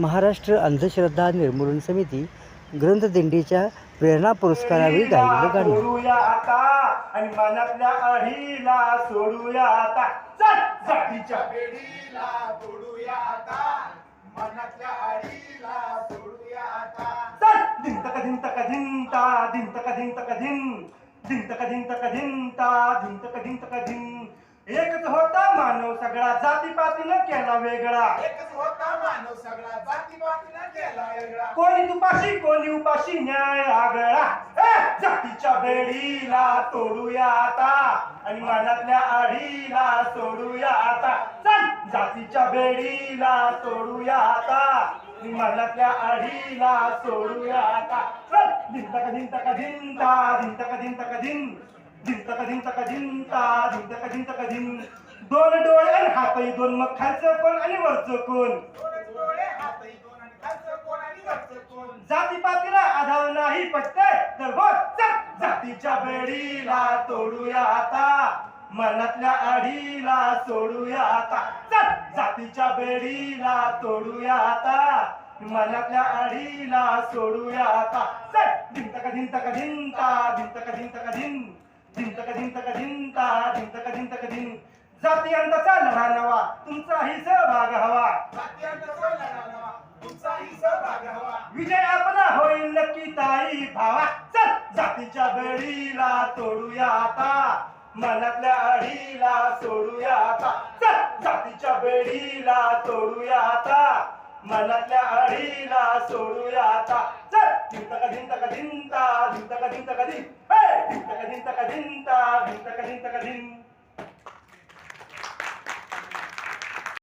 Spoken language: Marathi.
महाराष्ट्र अंधश्रद्धा निर्मूलन समिती ग्रंथदिंडीच्या प्रेरणा पुरस्कारावेळी गायलेलं गाणं. सोडूया आता आणि मनातल्या सोडूया आता. चल जातीच्या आता. मनातल्या आता. धिंता धिंता एकच होता मानव सगळा जातीपातीनं केला वेगळा. एकच होता मानव सगळा कोणी तुपाशी कोणी उपाशी न्याय आगळा. जातीच्या बेडीला तोडूया आता. आणि मनातल्या आडीला सोडूया आता. चल जातीच्या बेडीला तोडूया आता. मनातल्या आढीला सोडूया आता. चल भिंत धिंतक धिंता धिंतक धिंतक धिन धिंतक धिंतक धिंता धिंतक धिंतक धिन दोन डोळे आणि हातही दोन मग खायचं कोण आणि वरचं कोण दोनच डोळे हातही दोन आणि खालचं कोण आणि वरचं कोण जातीपातीला आधार नाही पटतय तर बोल चल जातीच्या बेडीला तोडूया आता. मनातल्या आढीला सोडूया आता. चल जातीच्या बेडीला तोडूया आता. मनातल्या आढीला सोडूया आता. चल धिंतक का धिंता धिंतक का धिन धिंतक धिंतक धिंता धिंतक धिंतक धिन जाती अंताचा लढा नवा तुमचाही सहभाग हवा जातीयांचा जो लढा नवा तुमचाही सहभाग हवा विजय आपला होईल नक्की ताई. भावा चल जातीच्या बळीला तोडूया आता. मनातल्या अडीला सोडूया आता. चल जातीच्या बळीला तोडूया आता. मनातल्या अडीला सोडूया आता. चल धिंतक धिंतक धिंता धिंतक धिंतक धिन हे धिंतक धिंतक धिंता धिंतक धिंतक